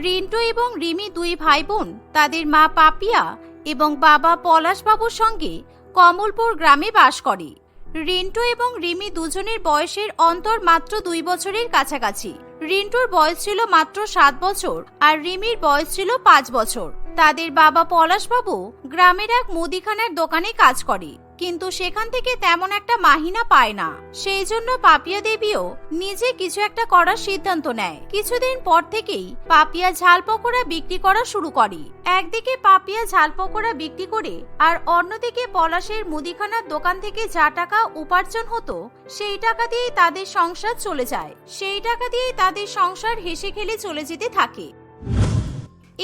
রিন্টু এবং রিমি দুই ভাই বোন তাদের মা পাপিয়া এবং বাবা পলাশবাবুর সঙ্গে কমলপুর গ্রামে বাস করে। রিন্টু এবং রিমি দুজনের বয়সের অন্তর মাত্র দুই বছরের কাছাকাছি। রিন্টুর বয়স ছিল মাত্র সাত বছর আর রিমির বয়স ছিল পাঁচ বছর। তাদের বাবা পলাশবাবু গ্রামের এক মুদিখানার দোকানে কাজ করে, কিন্তু সেখান থেকে তেমন একটা মাহিনা পায় না। সেই জন্য পাপিয়া দেবীও নিজে কিছু একটা করার সিদ্ধান্ত নেয়। কিছুদিন পর থেকেই পাপিয়া ঝাল পকোড়া বিক্রি করা শুরু করে। একদিকে পাপিয়া ঝাল পকোড়া বিক্রি করে আর অন্যদিকে পলাশের মুদিখানার দোকান থেকে যা টাকা উপার্জন হতো, সেই টাকা দিয়েই তাদের সংসার চলে যায়। সেই টাকা দিয়েই তাদের সংসার হেসে খেলে চলে যেতে থাকে।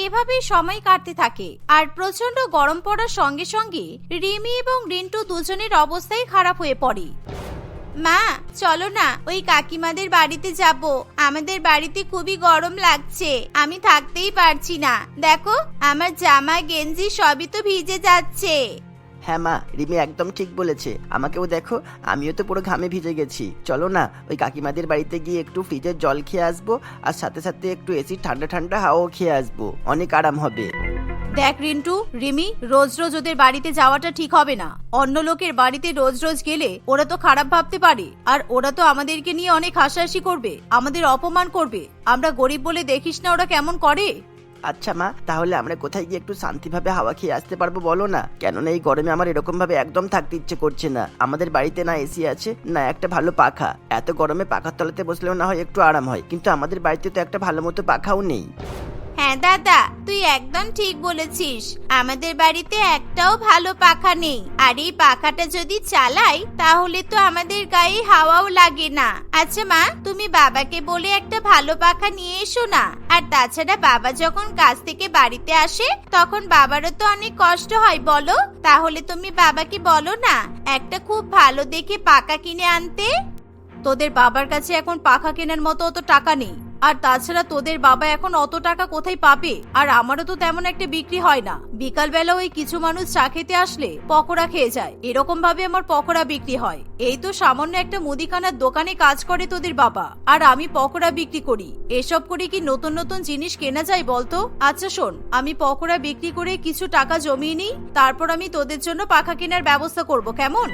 এভাবেই সময় কাটতে থাকে। আর প্রচণ্ড গরম পড়ার সঙ্গে সঙ্গে রিমি এবং রিন্টু দুজনের অবস্থাই খারাপ হয়ে পড়ে। মা, চলো না, ওই কাকিমাদের বাড়িতে যাব। আমাদের বাড়িতে খুবই গরম লাগছে। আমি থাকতেই পারছি না। দেখো, আমার জামা, গেঞ্জি সবই তো ভিজে যাচ্ছে। হ্যাঁ মা, রিমি একদম ঠিক বলেছে। আমাকেও দেখো, আমিও তো পুরো ঘামে ভিজে গেছি। চলো না, ওই কাকিমাদের বাড়িতে গিয়ে একটু ফ্রিজের জল খেয়ে আসব, আর সাথে সাথে একটু এসি ঠান্ডা ঠান্ডা হাওয়াও খেয়ে আসব। অনেক আরাম হবে। দেখ রিন্টু, রিমি, রোজ রোজ ওদের বাড়িতে যাওয়াটা ঠিক হবে না। অন্য লোকের বাড়িতে রোজ রোজ গেলে ওরা তো খারাপ ভাবতে পারে, আর ওরা তো আমাদেরকে নিয়ে অনেক হাসাহাসি করবে, আমাদের অপমান করবে। আমরা গরিব বলে দেখিস না ওরা কেমন করে? আচ্ছা মা, তাহলে আমরা কোথায় গিয়ে একটু শান্তিভাবে হাওয়া খেয়ে আসতে পারব বলো না? কেননা এই গরমে আমার এরকম ভাবে একদম থাকতে ইচ্ছে করছে না। আমাদের বাড়িতে না এসি আছে, না একটা ভালো পাখা। এত গরমে পাখার তলাতে বসলেও না হয় একটু আরাম হয়। কিন্তু আমাদের বাড়িতে তো একটা ভালো মতো পাখাও নেই। হ্যাঁ দাদা, তুই একদম ঠিক বলেছিস। আমাদের বাড়িতে একটাও ভালো পাখা নেই। আর এই পাখাটা যদি চালাই, তাহলে তো আমাদের গায়ে হাওয়াও লাগে না। আচ্ছা মা, তুমি বাবাকে বলে একটা ভালো পাখা নিয়ে এসো না। আর তাছাড়া বাবা যখন কাজ থেকে বাড়িতে আসে, তখন বাবারও তো অনেক কষ্ট হয়, বলো। তাহলে তুমি বাবাকে বলো না, একটা খুব ভালো দেখে পাখা কিনে আনতে। তোদের বাবার কাছে এখন পাখা কেনার মতো অত টাকা নেই। আর তাছাড়া তোদের বাবা এখন অত টাকা কোথায় পাবে? আর আমারও তো তেমন একটা বিক্রি হয় না। বিকালবেলা ওই কিছু মানুষ চা খেতে আসলে পকোড়া খেয়ে যায়। এরকম ভাবে আমার পকোড়া বিক্রি হয়। এই তো সামান্য একটা মুদিখানার দোকানে কাজ করে তোদের বাবা। আর আমি পকোড়া বিক্রি করি। এসব করে কি নতুন নতুন জিনিস কেনা যায় বলতো? আচ্ছা শোন, আমি পকোড়া বিক্রি করে কিছু টাকা জমিয়ে নিই, তারপর আমি তোদের জন্য পাখা কেনার ব্যবস্থা করব, কেমন?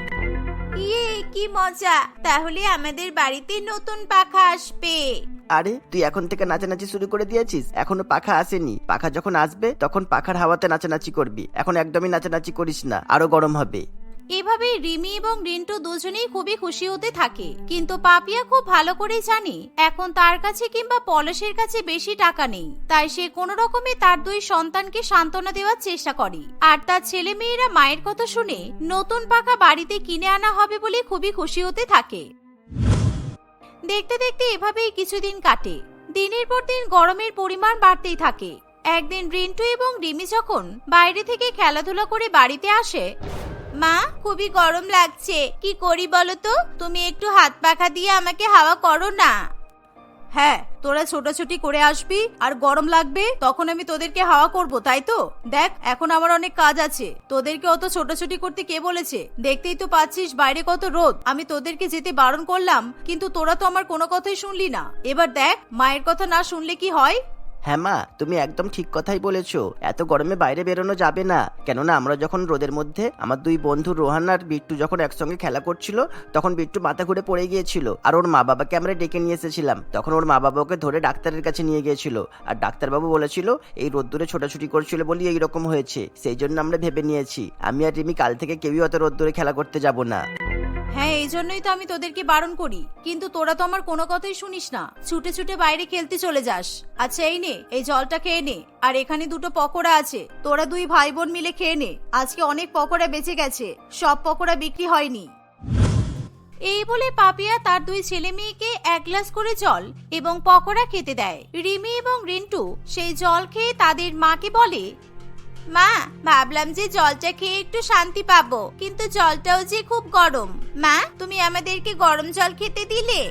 ইয়ে কি মজা। তাহলে আমাদের বাড়িতে নতুন পাখা আসবে। আরে, তুই এখন থেকে নাচানাচি শুরু করে দিয়েছিস? এখনও পাখা আসেনি। পাখা যখন আসবে, তখন পাখার হাওয়াতে নাচানাচি করবি। এখন একদমই নাচানাচি করিস না, আরও গরম হবে। এভাবে রিমি এবং রিন্টু দুজনেই খুবই খুশি হতে থাকে। কিন্তু পাপিয়া খুব ভালো করেই জানে, এখন তার কাছে কিংবা পলাশের কাছে বেশি টাকা নেই। তাই সে কোনো রকমে তার দুই সন্তানকে সান্ত্বনা দেওয়ার চেষ্টা করে। আর তার ছেলে মেয়েরা মায়ের কথা শুনে নতুন পাখা বাড়িতে কিনে আনা হবে বলে খুবই খুশি হতে থাকে। দেখতে দেখতে এভাবেই কিছুদিন কাটে। দিনের পর দিন গরমের পরিমাণ বাড়তেই থাকে। একদিন রিন্টু এবং রিমি যখন বাইরে থেকে খেলাধুলা করে বাড়িতে আসে, মা, খুবই গরম লাগছে। কি করি বলো তো? তুমি একটু হাত পাখা দিয়ে আমাকে হাওয়া করো না। হ্যাঁ তোরা ছোটাছুটি করে আসবি আর গরম লাগবে, তখন আমি তোদেরকে হাওয়া করব, তাই তো? দেখ, এখন আমার অনেক কাজ আছে। তোদেরকে অত ছোটাছুটি করতে কে বলেছে? দেখতেই তো পাচ্ছিস বাইরে কত রোদ। আমি তোদেরকে যেতে বারণ করলাম, কিন্তু তোরা তো আমার কোনো কথাই শুনলি না। এবার দেখ, মায়ের কথা না শুনলে কি হয়? হ্যাঁ মা, তুমি একদম ঠিক কথাই বলেছ। এত গরমে বাইরে বেরোনো যাবে না। কেননা আমরা যখন রোদের মধ্যে, আমার দুই বন্ধু রোহান আর বিট্টু যখন একসঙ্গে খেলা করছিল, তখন বিট্টু মাথা ঘুরে পড়ে গিয়েছিল। আর ওর মা বাবাকে আমরা ডেকে নিয়ে এসেছিলাম। তখন ওর মা বাবা ওকে ধরে ডাক্তারের কাছে নিয়ে গিয়েছিল। আর ডাক্তারবাবু বলেছিল, এই রোদ্দুরে ছোটাছুটি করছিল বলি এইরকম হয়েছে। সেই জন্য আমরা ভেবে নিয়েছি। আমি আর রিমি কাল থেকে কেউই অত রোদ্দুরে খেলা করতে যাব না। হ্যাঁ এই জন্যই তো আমি তোদেরকে বারণ করি। কিন্তু তোরা তো আমার কোনো কথাই শুনিস না। ছুটে ছুটে বাইরে খেলতে চলে যাস। আচ্ছা এই নে, এই জলটা খেয়ে নে। আর এখানে দুটো পকোড়া আছে। তোরা দুই ভাই বোন মিলে খেয়ে নে। আজকে অনেক পকোড়া বেঁচে গেছে। সব পকোড়া বিক্রি হয়নি। এই বলে পাপিয়া তার দুই ছেলে মেয়েকে এক গ্লাস করে জল এবং পকোড়া খেতে দেয়। রিমি এবং রিন্টু সেই জল খেয়ে তাদের মাকে বলে মা, ভাবলাম যে জলটা খেয়ে একটু শান্তি পাবো, কিন্তু জলটাও যে খুব গরম। মা, তুমি আমাদেরকে গরম জল খেতে দিলে?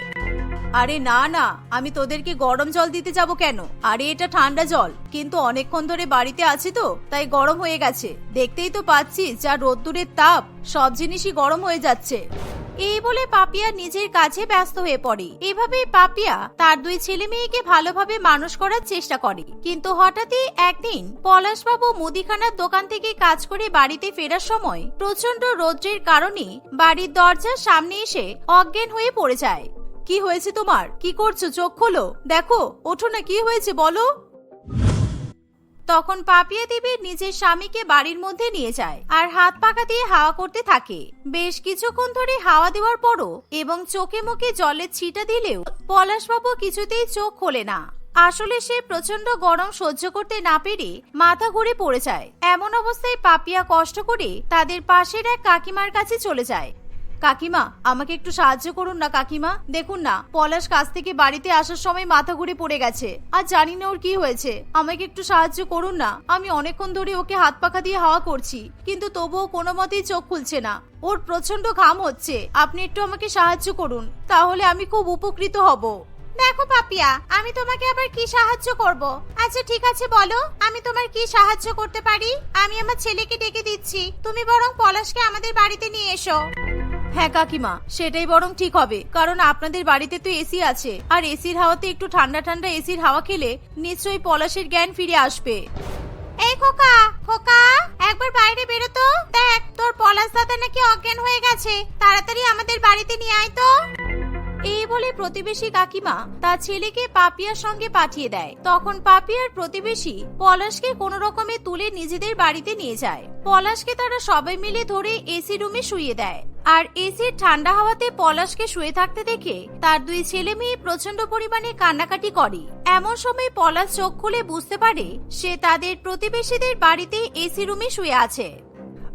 আরে না না, আমি তোদেরকে গরম জল দিতে যাব কেন? আরে এটা ঠান্ডা জল, কিন্তু অনেকক্ষণ ধরে বাড়িতে আছি তো, তাই গরম হয়ে গেছে। দেখতেই তো পাচ্ছিস যা রোদ্দুরের তাপ, সব জিনিসই গরম হয়ে যাচ্ছে। এই বলে পাপিয়া নিজের কাজে ব্যস্ত হয়ে পড়ে। এভাবেই পাপিয়া তার দুই ছেলে মেয়েকে ভালোভাবে মানুষ করার চেষ্টা করে। কিন্তু হঠাৎই একদিন পলাশবাবু মুদিখানার দোকান থেকে কাজ করে বাড়িতে ফেরার সময় প্রচণ্ড রৌদ্রের কারণে বাড়ির দরজার সামনে এসে অজ্ঞান হয়ে পড়ে যায়। কি হয়েছে তোমার? কি করছ? চোখ খোলো। দেখো, ওঠো না, কি হয়েছে বলো। তখন পাপিয়া দেবী নিজের স্বামীকে বাড়ির মধ্যে নিয়ে যায় আর হাত পাকা দিয়ে হাওয়া করতে থাকে। বেশ কিছুক্ষণ ধরে হাওয়া দেওয়ার পরও এবং চোখে মুখে জলের ছিটা দিলেও পলাশবাবু কিছুতেই চোখ খোলে না। আসলে সে প্রচণ্ড গরম সহ্য করতে না পেরে মাথা ঘুরে পড়ে যায়। এমন অবস্থায় পাপিয়া কষ্ট করে তাদের পাশের এক কাকিমার কাছে চলে যায় কাকিমা, আমাকে একটু সাহায্য করুন না কাকিমা। দেখুন না, পলাশ কাছ থেকে বাড়িতে আসার সময় মাথা ঘুরে পড়ে গেছে। আর জানি না ওর কি হয়েছে। আমাকে একটু সাহায্য করুন না। আমি অনেকক্ষণ ধরে ওকে হাত পাখা দিয়ে হাওয়া করছি, কিন্তু তবুও কোনো মতেই চোখ খুলছে না। ওর প্রচণ্ড ঘাম হচ্ছে। আপনি একটু আমাকে সাহায্য করুন, তাহলে আমি খুব উপকৃত হব। দেখো পাপিয়া, আমি তোমাকে আবার কি সাহায্য করব? আচ্ছা ঠিক আছে, বলো। আমি তোমার কি সাহায্য করতে পারি? আমি আমার ছেলেকে ডেকে দিচ্ছি। তুমি বরং পলাশকে আমাদের বাড়িতে নিয়ে এসো। হ্যাঁ কাকিমা সেটাই বরং ঠিক হবে। কারণ আপনাদের বাড়িতে তো এসি আছে। আর এসির হাওয়াতে একটু ঠান্ডা ঠান্ডা এসির হাওয়া খেলে নিশ্চয়ই পলাশের জ্ঞান ফিরে আসবে। এই খোকা খোকা একবার বাইরে বেরো তো। দেখ তোর পলাশ দাদা নাকি অজ্ঞান হয়ে গেছে। তাড়াতাড়ি আমাদের বাড়িতে নিয়ে আয় তো। এই বলে প্রতিবেশী কাকিমা তার ছেলেকে পাপিয়ার সঙ্গে পাঠিয়ে দেয়। তখন পাপিয়ার প্রতিবেশী পলাশকে কোনো রকমে তুলে নিজেদের বাড়িতে নিয়ে যায়। পলাশকে তারা সবাই মিলে ধরে এসি রুমে শুয়ে দেয়। আর এসির ঠান্ডা হাওয়াতে পলাশকে শুয়ে থাকতে দেখে তার দুই ছেলে মেয়ে প্রচণ্ড পরিমাণে কান্নাকাটি করে। এমন সময় পলাশ চোখ খুলে বুঝতে পারে সে তাদের প্রতিবেশীদের বাড়িতে এসি রুমে শুয়ে আছে।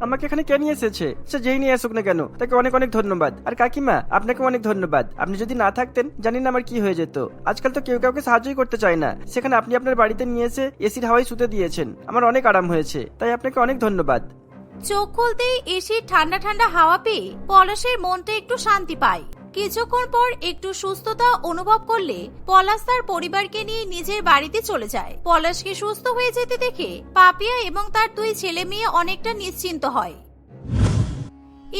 আমাকে এখানে কে নিয়ে এসেছে? সে যেই নিয়ে আসুক না কেন, তাকে অনেক অনেক ধন্যবাদ। আর কাকিমা আপনাকে অনেক ধন্যবাদ। আপনি যদি না থাকতেন, জানি না আমার কি হয়ে যেত। আজকাল তো কেউ কাউকে সাহায্যই করতে চায় না। সেখানে আপনি আপনার বাড়িতে নিয়ে এসে এসির হাওয়ায় শুতে দিয়েছেন। আমার অনেক আরাম হয়েছে, তাই আপনাকে অনেক ধন্যবাদ। চোখ খুলতেই এসির ঠান্ডা ঠান্ডা হাওয়া পেয়ে পলাশের মনটা একটু শান্তি পায়। কিছুক্ষণ পর একটু সুস্থতা অনুভব করলে পলাশ তার পরিবারকে নিয়ে নিজের বাড়িতে চলে যায়। পলাশকে সুস্থ হয়ে যেতে দেখে পাপিয়া এবং তার দুই ছেলে মেয়ে অনেকটা নিশ্চিন্ত হয়।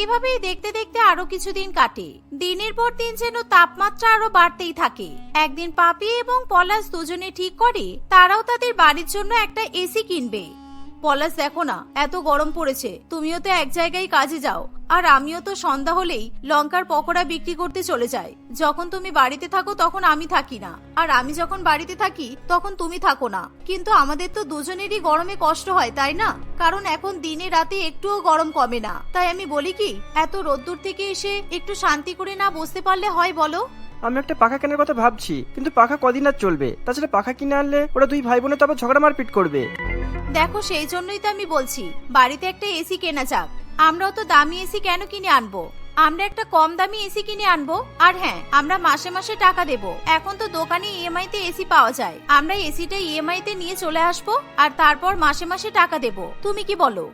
এভাবেই দেখতে দেখতে আরও কিছুদিন কাটে। দিনের পর দিন যেন তাপমাত্রা আরও বাড়তেই থাকে। একদিন পাপি এবং পলাশ দুজনে ঠিক করে তারাও তাদের বাড়ির জন্য একটা এসি কিনবে। পলাশ, দেখো না, এত গরম পড়েছে। তুমিও তো এক জায়গায় কাজে যাও। আর আমিও তো সন্ধ্যা হলেই লঙ্কার পকোড়া বিক্রি করতে চলে যাই। যখন তুমি বাড়িতে থাকো, তখন আমি থাকি না। আর আমি যখন বাড়িতে থাকি, তখন তুমি থাকো না। কিন্তু আমাদের তো দুজনেরই গরমে কষ্ট হয়, তাই না? কারণ এখন দিনে রাতে একটুও গরম কমে না। তাই আমি বলি কি, এত রোদ্দুর থেকে এসে একটু শান্তি করে না বসতে পারলে হয় বলো? আমি একটা পাখা কেনার কথা ভাবছি, কিন্তু পাখা কদিন আর চলবে? তাছাড়া পাখা কিনে আনলে ওরা দুই ভাই বোনে তো আবার ঝগড়া মারপিট করবে। দেখো, সেই জন্যই তো আমি বলছি, বাড়িতে একটা এসি কেনা যাক। আমরাও তো দামি এসি কেন কিনে আনব? আমরা একটা কম দামি এসি কিনে আনব? আর হ্যাঁ আমরা মাসে মাসে টাকা দেব। এখন তো দোকানে ইএমআই তে এসি পাওয়া যায়। আমরা এসিটা ইএমআই তে নিয়ে চলে আসব, আর তারপর মাসে মাসে টাকা দেব। তুমি কি বলো?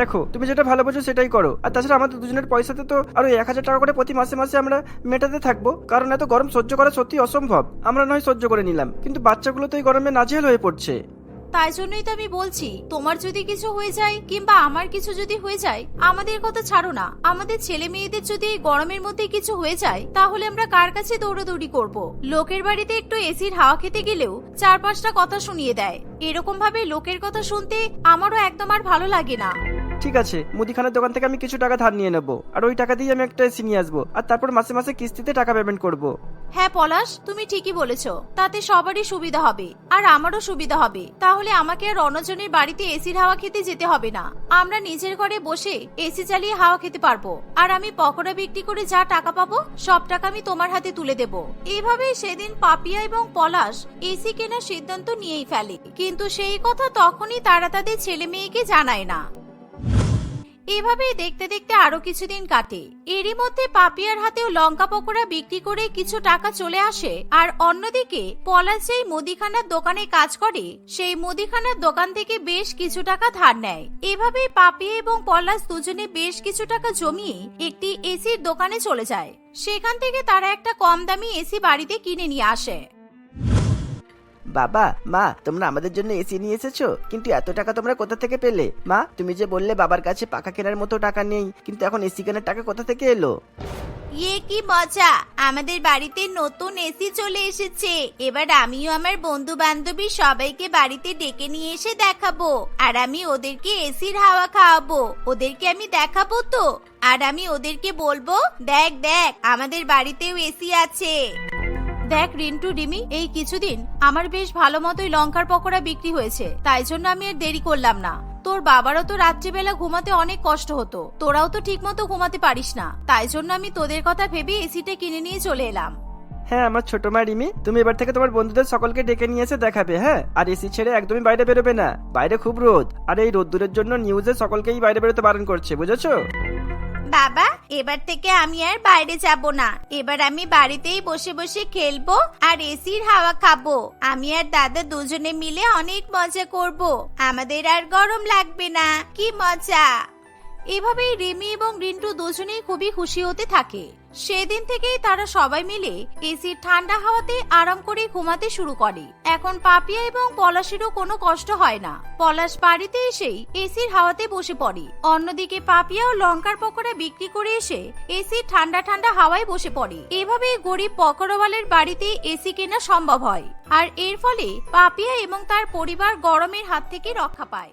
দেখো, তুমি যেটা ভালো বোঝো সেটাই করো। আর তাছাড়া আমাদের দুজনের পয়সাতে তো আরও এক হাজার টাকা করে প্রতি মাসে মাসে আমরা মেটাতে থাকব। কারণ এত গরম সহ্য করা সত্যি অসম্ভব। আমরা নয় সহ্য করে নিলাম। কিন্তু বাচ্চাগুলো তো এই গরমে নাজেহাল হয়ে পড়ছে। তাই জন্যই তো আমি বলছি, তোমার যদি কিছু হয়ে যায় কিংবা আমার কিছু যদি হয়ে যায়, আমাদের কথা ছাড়ো না। আমাদের ছেলে মেয়েদের যদি এই গরমের মধ্যে কিছু হয়ে যায়, তাহলে আমরা কার কাছে দৌড়াদৌড়ি করব? লোকের বাড়িতে একটু এসির হাওয়া খেতে গেলেও চার পাঁচটা কথা শুনিয়ে দেয়। এরকম ভাবে লোকের কথা শুনতে আমারও একদম আর ভালো লাগে না। ঠিক আছে, মুদিখানার দোকান থেকে আমি কিছু টাকা ধার নিয়ে নেব। আর ওই টাকা দিয়ে আমি একটা এসি নিয়ে আসব। আর তারপর মাসে মাসে কিস্তিতে টাকা পেমেন্ট করব। হ্যাঁ পলাশ, তুমি ঠিকই বলেছ। তাতে সবারই সুবিধা হবে। আর আমারও সুবিধা হবে। তাহলে আমাকে আর অন্যজনের বাড়িতে এসির হাওয়া খেতে যেতে হবে না। আমরা নিজের ঘরে বসে এসি চালিয়ে হাওয়া খেতে পারব। আর আমি পকোড়া বিক্রি করে যা টাকা পাবো, সব টাকা আমি তোমার হাতে তুলে দেব। এইভাবেই সেদিন পাপিয়া এবং পলাশ এসি কেনার সিদ্ধান্ত নিয়েই ফেলে। কিন্তু সেই কথা তখনই তারা তাদের ছেলে মেয়েকে জানায় না। এভাবেই দেখতে দেখতে আরও কিছুদিন কাটে। এরই মধ্যে পাপিয়ার হাতেও লঙ্কা পকোড়া বিক্রি করে কিছু টাকা চলে আসে, আর অন্যদিকে পলাশ যেই মুদিখানার দোকানে কাজ করে, সেই মুদিখানার দোকান থেকে বেশ কিছু টাকা ধার নেয়। এভাবেই পাপিয়া এবং পলাশ দুজনে বেশ কিছু টাকা জমিয়ে একটি এসির দোকানে চলে যায়। সেখান থেকে তারা একটা কম দামি এসি বাড়িতে কিনে নিয়ে আসে। বাবা, মা, তোমরা আমাদের জন্য এসি নিয়ে এসেছ? কিন্তু এত টাকা তোমরা কোথা থেকে পেলে? মা, তুমি যে বললে বাবার কাছে পাখা কেনার মতো টাকা নেই, কিন্তু এখন এসি কেনার টাকা কোথা থেকে এলো? ইয়ে কি মজা! আমাদের বাড়িতে নতুন এসি চলে এসেছে। এবার আমিও আমার বন্ধু বান্ধবী সবাইকে বাড়িতে ডেকে নিয়ে এসে দেখাবো। আর আমি ওদেরকে এসির হাওয়া খাওয়াবো। ওদেরকে আমি দেখাবো তো? আর আমি ওদেরকে বলব, দেখ দেখ, আমাদের বাড়িতেও এসি আছে। দেখ রিন্টু ডিমি এই কিছুদিন আমার বেশ ভালো মতোই লঙ্কার পকোড়া বিক্রি হয়েছে, তাই জন্য আমি আর দেরি করলাম না। তোর বাবারও তো রাত্রিবেলা ঘুমাতে অনেক কষ্ট হতো, তোরাও তো ঠিক মতো ঘুমাতে পারিস না, তাই জন্য আমি তোদের কথা ভেবে এসিটা কিনে নিয়ে চলে এলাম। হ্যাঁ আমার ছোট মা রিমি, তুমি এবার থেকে তোমার বন্ধুদের সকলকে ডেকে নিয়ে এসে দেখাবে হ্যাঁ? আর এসি ছেড়ে একদমই বাইরে বেরোবে না, বাইরে খুব রোদ, আর এই রোদ্দুরের জন্য নিউজে সকলকেই বাইরে বেরোতে বারণ করছে, বুঝেছ? বাবা, এবার থেকে আমি আর বাইরে যাব না। এবার আমি বাড়িতেই বসে বসে খেলব আর এসির হাওয়া খাব। আমি আর দাদা দুজনে মিলে অনেক মজা করব। আমাদের আর গরম লাগবে না। কি মজা! এভাবেই রিমি এবং রিন্টু দুজনেই খুবই খুশি হতে থাকে। সেদিন থেকেই তারা সবাই মিলে এসির ঠান্ডা হাওয়াতে আরাম করে ঘুমাতে শুরু করে। এখন পাপিয়া এবং পলাশেরও কোনো কষ্ট হয় না। পলাশ বাড়িতে এসেই এসির হাওয়াতে বসে পড়ে। অন্যদিকে পাপিয়াও লঙ্কার পকোড়া বিক্রি করে এসে এসির ঠান্ডা ঠান্ডা হাওয়ায় বসে পড়ে। এভাবেই গরিব পকোড়াওয়ালের বাড়িতে এসি কেনা সম্ভব হয়। আর এর ফলে পাপিয়া এবং তার পরিবার গরমের হাত থেকে রক্ষা পায়।